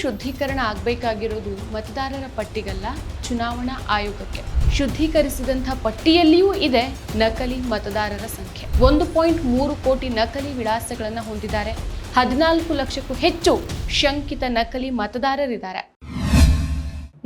ಶುದ್ಧೀಕರಣ ಆಗಬೇಕಾಗಿರೋದು ಮತದಾರರ ಪಟ್ಟಿಗಲ್ಲ, ಚುನಾವಣಾ ಆಯೋಗಕ್ಕೆ. ಶುದ್ಧೀಕರಿಸಿದಂಥ ಪಟ್ಟಿಯಲ್ಲಿಯೂ ಇದೆ ನಕಲಿ ಮತದಾರರ ಸಂಖ್ಯೆ. ಒಂದು ಪಾಯಿಂಟ್ ಮೂರು ಕೋಟಿ ನಕಲಿ ವಿಳಾಸಗಳನ್ನು ಹೊಂದಿದ್ದಾರೆ. ಹದಿನಾಲ್ಕು ಲಕ್ಷಕ್ಕೂ ಹೆಚ್ಚು ಶಂಕಿತ ನಕಲಿ ಮತದಾರರಿದ್ದಾರೆ.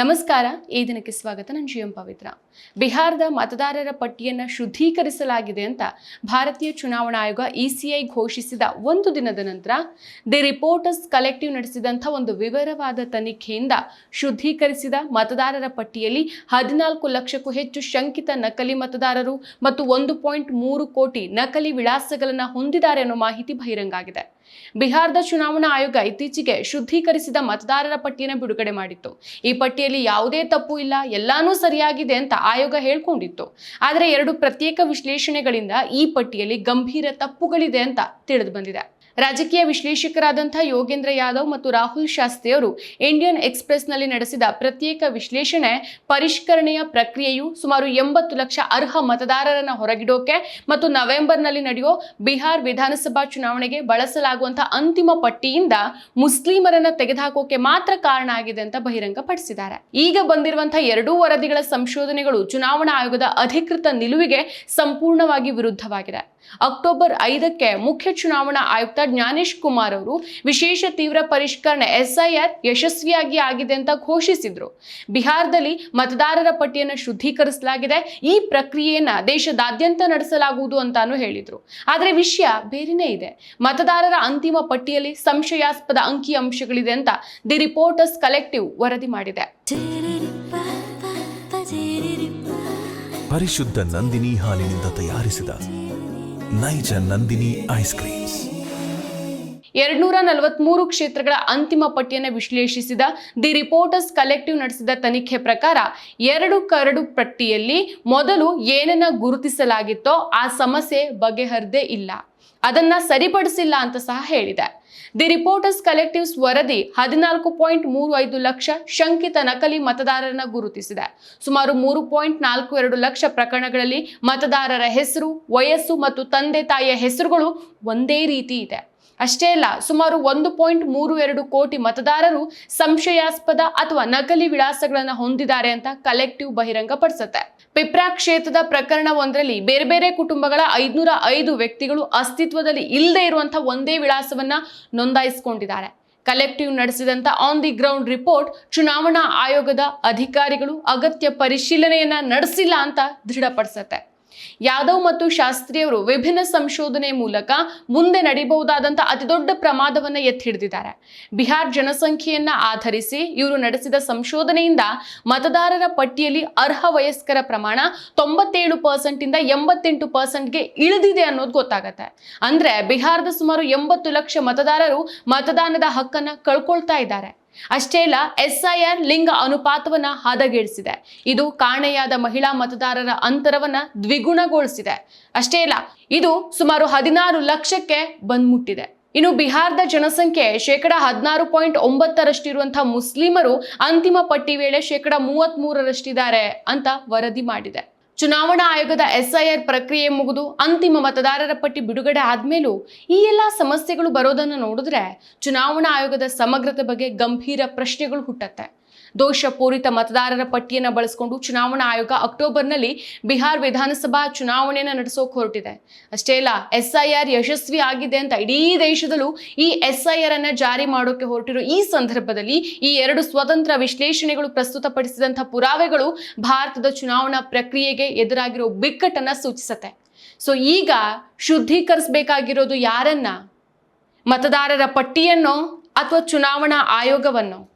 ನಮಸ್ಕಾರ, ಈ ದಿನಕ್ಕೆ ಸ್ವಾಗತ ನಾನು ಜಿ ಎಂ ಪವಿತ್ರ. ಬಿಹಾರದ ಮತದಾರರ ಪಟ್ಟಿಯನ್ನು ಶುದ್ಧೀಕರಿಸಲಾಗಿದೆ ಅಂತ ಭಾರತೀಯ ಚುನಾವಣಾ ಆಯೋಗ ಇಸಿಐ ಘೋಷಿಸಿದ ಒಂದು ದಿನದ ನಂತರ ದಿ ರಿಪೋರ್ಟರ್ಸ್ ಕಲೆಕ್ಟಿವ್ ನಡೆಸಿದಂಥ ಒಂದು ವಿವರವಾದ ತನಿಖೆಯಿಂದ ಶುದ್ಧೀಕರಿಸಿದ ಮತದಾರರ ಪಟ್ಟಿಯಲ್ಲಿ ಹದಿನಾಲ್ಕು ಲಕ್ಷಕ್ಕೂ ಹೆಚ್ಚು ಶಂಕಿತ ನಕಲಿ ಮತದಾರರು ಮತ್ತು ಒಂದು ಪಾಯಿಂಟ್ ಮೂರು ಕೋಟಿ ನಕಲಿ ವಿಳಾಸಗಳನ್ನು ಹೊಂದಿದ್ದಾರೆ ಅನ್ನೋ ಮಾಹಿತಿ ಬಹಿರಂಗ ಆಗಿದೆ ಬಿಹಾರದ ಚುನಾವಣಾ ಆಯೋಗ ಇತ್ತೀಚೆಗೆ ಶುದ್ಧೀಕರಿಸಿದ ಮತದಾರರ ಪಟ್ಟಿಯನ್ನು ಬಿಡುಗಡೆ ಮಾಡಿತ್ತು. ಈ ಪಟ್ಟಿಯಲ್ಲಿ ಯಾವುದೇ ತಪ್ಪು ಇಲ್ಲ, ಎಲ್ಲಾನೂ ಸರಿಯಾಗಿದೆ ಅಂತ ಆಯೋಗ ಹೇಳ್ಕೊಂಡಿತ್ತು. ಆದರೆ ಎರಡು ಪ್ರತ್ಯೇಕ ವಿಶ್ಲೇಷಣೆಗಳಿಂದ ಈ ಪಟ್ಟಿಯಲ್ಲಿ ಗಂಭೀರ ತಪ್ಪುಗಳಿದೆ ಅಂತ ತಿಳಿದು ಬಂದಿದೆ. ರಾಜಕೀಯ ವಿಶ್ಲೇಷಕರಾದಂಥ ಯೋಗೇಂದ್ರ ಯಾದವ್ ಮತ್ತು ರಾಹುಲ್ ಶಾಸ್ತ್ರಿ ಅವರು ಇಂಡಿಯನ್ ಎಕ್ಸ್ಪ್ರೆಸ್ನಲ್ಲಿ ನಡೆಸಿದ ಪ್ರತ್ಯೇಕ ವಿಶ್ಲೇಷಣೆ ಪರಿಷ್ಕರಣೆಯ ಪ್ರಕ್ರಿಯೆಯು ಸುಮಾರು ಎಂಬತ್ತು ಲಕ್ಷ ಅರ್ಹ ಮತದಾರರನ್ನ ಹೊರಗಿಡೋಕೆ ಮತ್ತು ನವೆಂಬರ್ನಲ್ಲಿ ನಡೆಯೋ ಬಿಹಾರ್ ವಿಧಾನಸಭಾ ಚುನಾವಣೆಗೆ ಬಳಸಲಾಗುವಂತಹ ಅಂತಿಮ ಪಟ್ಟಿಯಿಂದ ಮುಸ್ಲಿಮರನ್ನ ತೆಗೆದುಹಾಕೋಕೆ ಮಾತ್ರ ಕಾರಣ ಆಗಿದೆ ಅಂತ ಬಹಿರಂಗಪಡಿಸಿದ್ದಾರೆ. ಈಗ ಬಂದಿರುವಂತಹ ಎರಡೂ ವರದಿಗಳ ಸಂಶೋಧನೆಗಳು ಚುನಾವಣಾ ಆಯೋಗದ ಅಧಿಕೃತ ನಿಲುವಿಗೆ ಸಂಪೂರ್ಣವಾಗಿ ವಿರುದ್ಧವಾಗಿದೆ. ಅಕ್ಟೋಬರ್ ಐದಕ್ಕೆ ಮುಖ್ಯ ಚುನಾವಣಾ ಆಯುಕ್ತ ಜ್ಞಾನೇಶ್ ಕುಮಾರ್ ಅವರು ವಿಶೇಷ ತೀವ್ರ ಪರಿಷ್ಕರಣೆ ಎಸ್ಐಆರ್ ಯಶಸ್ವಿಯಾಗಿ ಆಗಿದೆ ಅಂತ ಘೋಷಿಸಿದ್ರು. ಬಿಹಾರದಲ್ಲಿ ಮತದಾರರ ಪಟ್ಟಿಯನ್ನು ಶುದ್ಧೀಕರಿಸಲಾಗಿದೆ. ಈ ಪ್ರಕ್ರಿಯೆಯನ್ನ ದೇಶದಾದ್ಯಂತ ನಡೆಸಲಾಗುವುದು ಅಂತಾನು ಹೇಳಿದ್ರು. ಆದರೆ ವಿಷಯ ಬೇರೆನೇ ಇದೆ. ಮತದಾರರ ಅಂತಿಮ ಪಟ್ಟಿಯಲ್ಲಿ ಸಂಶಯಾಸ್ಪದ ಅಂಕಿ ಅಂಶಗಳಿದೆ ಅಂತ ದಿ ರಿಪೋರ್ಟರ್ಸ್ ಕಲೆಕ್ಟಿವ್ ವರದಿ ಮಾಡಿದೆ. ಪರಿಶುದ್ಧ ನಂದಿನಿ ಹಾಲಿನಿಂದ ತಯಾರಿಸಿದ ನೈಜ ನಂದಿನಿ ಐಸ್ ಕ್ರೀಮ್ಸ್. ಎರಡ್ನೂರ ನಲವತ್ಮೂರು ಕ್ಷೇತ್ರಗಳ ಅಂತಿಮ ಪಟ್ಟಿಯನ್ನು ವಿಶ್ಲೇಷಿಸಿದ ದಿ ರಿಪೋರ್ಟರ್ಸ್ ಕಲೆಕ್ಟಿವ್ ನಡೆಸಿದ ತನಿಖೆ ಪ್ರಕಾರ ಎರಡು ಕರಡು ಪಟ್ಟಿಯಲ್ಲಿ ಮೊದಲು ಏನನ್ನ ಗುರುತಿಸಲಾಗಿತ್ತೋ ಆ ಸಮಸ್ಯೆ ಬಗೆಹರದೇ ಇಲ್ಲ. ಅದನ್ನ ಸರಿಪಡಿಸಿಲ್ಲ ಅಂತ ಸಹ ಹೇಳಿದೆ. ದಿ ರಿಪೋರ್ಟರ್ಸ್ ಕಲೆಕ್ಟಿವ್ಸ್ ವರದಿ ಹದಿನಾಲ್ಕು ಪಾಯಿಂಟ್ ಮೂರು ಐದು ಲಕ್ಷ ಶಂಕಿತ ನಕಲಿ ಮತದಾರರನ್ನ ಗುರುತಿಸಿದೆ. ಸುಮಾರು ಮೂರು ಪಾಯಿಂಟ್ ನಾಲ್ಕು ಎರಡು ಲಕ್ಷ ಪ್ರಕರಣಗಳಲ್ಲಿ ಮತದಾರರ ಹೆಸರು, ವಯಸ್ಸು ಮತ್ತು ತಂದೆ ತಾಯಿಯ ಹೆಸರುಗಳು ಒಂದೇ ರೀತಿ ಇದೆ. ಅಷ್ಟೇ ಅಲ್ಲ, ಸುಮಾರು ಒಂದು ಪಾಯಿಂಟ್ ಮೂರು ಎರಡು ಕೋಟಿ ಮತದಾರರು ಸಂಶಯಾಸ್ಪದ ಅಥವಾ ನಕಲಿ ವಿಳಾಸಗಳನ್ನು ಹೊಂದಿದ್ದಾರೆ ಅಂತ ಕಲೆಕ್ಟಿವ್ ಬಹಿರಂಗಪಡಿಸುತ್ತೆ ಪಿಪ್ರಾ ಕ್ಷೇತ್ರದ ಪ್ರಕರಣವೊಂದರಲ್ಲಿ ಬೇರೆ ಬೇರೆ ಕುಟುಂಬಗಳ ಐದುನೂರ ಐದು ವ್ಯಕ್ತಿಗಳು ಅಸ್ತಿತ್ವದಲ್ಲಿ ಇಲ್ಲದೆ ಇರುವಂತಹ ಒಂದೇ ವಿಳಾಸವನ್ನ ನೋಂದಾಯಿಸಿಕೊಂಡಿದ್ದಾರೆ. ಕಲೆಕ್ಟಿವ್ ನಡೆಸಿದಂತ ಆನ್ ದಿ ಗ್ರೌಂಡ್ ರಿಪೋರ್ಟ್ ಚುನಾವಣಾ ಆಯೋಗದ ಅಧಿಕಾರಿಗಳು ಅಗತ್ಯ ಪರಿಶೀಲನೆಯನ್ನ ನಡೆಸಿಲ್ಲ ಅಂತ ದೃಢಪಡಿಸುತ್ತೆ. ಯಾದವ್ ಮತ್ತು ಶಾಸ್ತ್ರಿಯವರು ವಿಭಿನ್ನ ಸಂಶೋಧನೆ ಮೂಲಕ ಮುಂದೆ ನಡೀಬಹುದಾದಂಥ ಅತಿದೊಡ್ಡ ಪ್ರಮಾದವನ್ನು ಎತ್ತಿ ಹಿಡಿದಿದ್ದಾರೆ ಬಿಹಾರ್ ಜನಸಂಖ್ಯೆಯನ್ನ ಆಧರಿಸಿ ಇವರು ನಡೆಸಿದ ಸಂಶೋಧನೆಯಿಂದ ಮತದಾರರ ಪಟ್ಟಿಯಲ್ಲಿ ಅರ್ಹ ವಯಸ್ಕರ ಪ್ರಮಾಣ ತೊಂಬತ್ತೇಳು ಪರ್ಸೆಂಟ್ ಇಂದ ಎಂಬತ್ತೆಂಟು ಪರ್ಸೆಂಟ್ಗೆ ಇಳಿದಿದೆ ಅನ್ನೋದು ಗೊತ್ತಾಗತ್ತೆ. ಅಂದ್ರೆ ಬಿಹಾರದ ಸುಮಾರು ಎಂಬತ್ತು ಲಕ್ಷ ಮತದಾರರು ಮತದಾನದ ಹಕ್ಕನ್ನ ಕಳ್ಕೊಳ್ತಾ ಇದ್ದಾರೆ. ಅಷ್ಟೇ ಅಲ್ಲ, ಎಸ್ಐಆರ್ ಲಿಂಗ ಅನುಪಾತವನ್ನ ಹದಗೆಡಿಸಿದೆ. ಇದು ಕಾಣೆಯಾದ ಮಹಿಳಾ ಮತದಾರರ ಅಂತರವನ್ನ ದ್ವಿಗುಣಗೊಳಿಸಿದೆ. ಅಷ್ಟೇ ಅಲ್ಲ, ಇದು ಸುಮಾರು ಹದಿನಾರು ಲಕ್ಷಕ್ಕೆ ಬಂದ್ಮುಟ್ಟಿದೆ. ಇನ್ನು ಬಿಹಾರದ ಜನಸಂಖ್ಯೆ ಶೇಕಡ ಹದಿನಾರು ಪಾಯಿಂಟ್ ಒಂಬತ್ತರಷ್ಟಿರುವಂತಹ ಮುಸ್ಲಿಮರು ಅಂತಿಮ ಪಟ್ಟಿ ವೇಳೆ ಶೇಕಡ ಮೂವತ್ತ್ ಮೂರರಷ್ಟಿದ್ದಾರೆ ಅಂತ ವರದಿ ಮಾಡಿದೆ. ಚುನಾವಣಾ ಆಯೋಗದ ಎಸ್ಐಆರ್ ಪ್ರಕ್ರಿಯೆ ಮುಗಿದು ಅಂತಿಮ ಮತದಾರರ ಪಟ್ಟಿ ಬಿಡುಗಡೆ ಆದ್ಮೇಲೂ ಈ ಎಲ್ಲ ಸಮಸ್ಯೆಗಳು ಬರೋದನ್ನು ನೋಡಿದ್ರೆ ಚುನಾವಣಾ ಆಯೋಗದ ಸಮಗ್ರತೆ ಬಗ್ಗೆ ಗಂಭೀರ ಪ್ರಶ್ನೆಗಳು ಹುಟ್ಟತ್ತೆ. ದೋಷಪೂರಿತ ಮತದಾರರ ಪಟ್ಟಿಯನ್ನು ಬಳಸಿಕೊಂಡು ಚುನಾವಣಾ ಆಯೋಗ ಅಕ್ಟೋಬರ್ನಲ್ಲಿ ಬಿಹಾರ್ ವಿಧಾನಸಭಾ ಚುನಾವಣೆಯನ್ನು ನಡೆಸೋಕೆ ಹೊರಟಿದೆ. ಅಷ್ಟೇ ಅಲ್ಲ, ಎಸ್ಐಆರ್ ಯಶಸ್ವಿ ಆಗಿದೆ ಅಂತ ಇಡೀ ದೇಶದಲ್ಲೂ ಈ ಎಸ್ಐಆರ್ ಅನ್ನು ಜಾರಿ ಮಾಡೋಕೆ ಹೊರಟಿರೋ ಈ ಸಂದರ್ಭದಲ್ಲಿ ಈ ಎರಡು ಸ್ವತಂತ್ರ ವಿಶ್ಲೇಷಣೆಗಳು ಪ್ರಸ್ತುತಪಡಿಸಿದಂಥ ಪುರಾವೆಗಳು ಭಾರತದ ಚುನಾವಣಾ ಪ್ರಕ್ರಿಯೆಗೆ ಎದುರಾಗಿರೋ ಬಿಕ್ಕಟ್ಟನ್ನು ಸೂಚಿಸುತ್ತೆ. ಸೊ ಈಗ ಶುದ್ಧೀಕರಿಸಬೇಕಾಗಿರೋದು ಯಾರನ್ನ? ಮತದಾರರ ಪಟ್ಟಿಯನ್ನೋ ಅಥವಾ ಚುನಾವಣಾ ಆಯೋಗವನ್ನೋ?